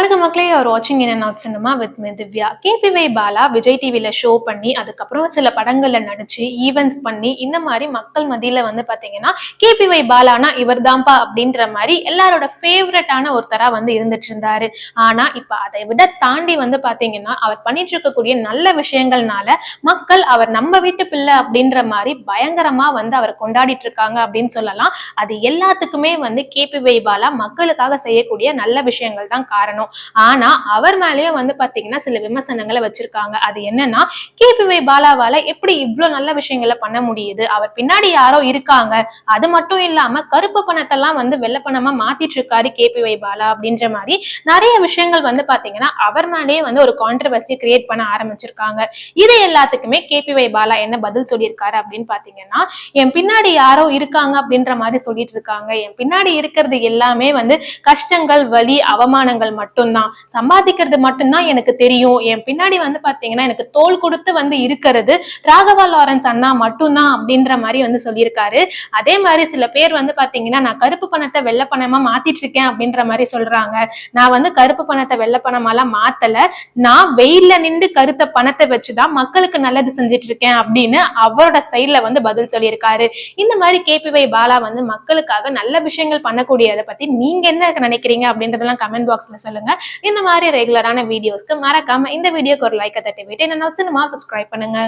வணக்கம் மக்களே அவர் வாட்சிங் என்ன not cinema with me Divya. கேபிவை Bala Vijay டிவியில் ஷோ பண்ணி அதுக்கப்புறம் சில படங்களில் நடிச்சு ஈவெண்ட்ஸ் பண்ணி இந்த மாதிரி மக்கள் மதியில் வந்து பார்த்தீங்கன்னா கேபிவை பாலானா இவர் தான்ப்பா அப்படின்ற மாதிரி எல்லாரோட ஃபேவரட்டான ஒருத்தராக வந்து இருந்துட்டு இருந்தாரு. ஆனால் இப்போ அதை விட தாண்டி வந்து பார்த்தீங்கன்னா அவர் பண்ணிட்டு இருக்கக்கூடிய நல்ல விஷயங்கள்னால மக்கள் அவர் நம்ம வீட்டு பிள்ளை அப்படின்ற மாதிரி பயங்கரமாக வந்து அவர் கொண்டாடிட்டு இருக்காங்க அப்படின்னு சொல்லலாம். அது எல்லாத்துக்குமே வந்து கேபிவை பாலா மக்களுக்காக செய்யக்கூடிய நல்ல விஷயங்கள் தான் காரணம். ஆனா அவர் மேலேயும் வந்து பாத்தீங்கன்னா சில விமர்சனங்களை வச்சிருக்காங்க. அது என்னன்னா கேபிவை பாலாவால எப்படி இவ்வளவு நல்ல விஷயங்களை பண்ண முடியுது? அவர் பின்னாடி யாரோ இருக்காங்க. அது மட்டும் இல்லாம கருப்பு பணத்தெல்லாம் வந்து வெள்ளப்பணமா மாத்திட்டு இருக்காரு கேபிவை பாலா அப்படின்ற மாதிரி நிறைய விஷயங்கள் வந்து பாத்தீங்கன்னா அவர் மேலேயே வந்து ஒரு கான்ட்ரவர்சியை கிரியேட் பண்ண ஆரம்பிச்சிருக்காங்க. இது எல்லாத்துக்குமே கேபிவை பாலா என்ன பதில் சொல்லியிருக்காரு அப்படின்னு பாத்தீங்கன்னா என் பின்னாடி யாரோ இருக்காங்க அப்படின்ற மாதிரி சொல்லிட்டு இருக்காங்க என் பின்னாடி இருக்கிறது எல்லாமே வந்து கஷ்டங்கள் வலி அவமானங்கள் மட்டும் மட்டும்தான். சம்பாதிக்கிறது மட்டும்தான் எனக்கு தெரியும். என் பின்னாடி வந்து பாத்தீங்கன்னா எனக்கு தோல் கொடுத்து வந்து இருக்கிறது ராகவா லாரன்ஸ் அண்ணா மட்டும்தான் அப்படின்ற மாதிரி வந்து சொல்லியிருக்காரு. அதே மாதிரி சில பேர் வந்து பாத்தீங்கன்னா நான் கருப்பு பணத்தை வெள்ள பணமா மாத்திட்டு இருக்கேன் அப்படின்ற மாதிரி சொல்றாங்க. நான் வந்து கருப்பு பணத்தை வெள்ள பணமாலாம் மாத்தல. நான் வெயில்ல நின்று கருத்த பணத்தை வச்சுதான் மக்களுக்கு நல்லது செஞ்சுட்டு இருக்கேன் அப்படின்னு அவரோட ஸ்டைல்ல வந்து பதில் சொல்லியிருக்காரு. இந்த மாதிரி கேபிவை பாலா வந்து மக்களுக்காக நல்ல விஷயங்கள் பண்ணக்கூடியதை பத்தி நீங்க என்ன நினைக்கிறீங்க அப்படின்றதெல்லாம் கமெண்ட் பாக்ஸ்ல சொல்லுங்க. இந்த மாதிரி ரெகுலரான வீடியோஸ்க்கு மறக்காம இந்த வீடியோக்கு ஒரு லைக்கை தட்டி விட்டு என்ன சினிமா சப்ஸ்கிரைப் பண்ணுங்க.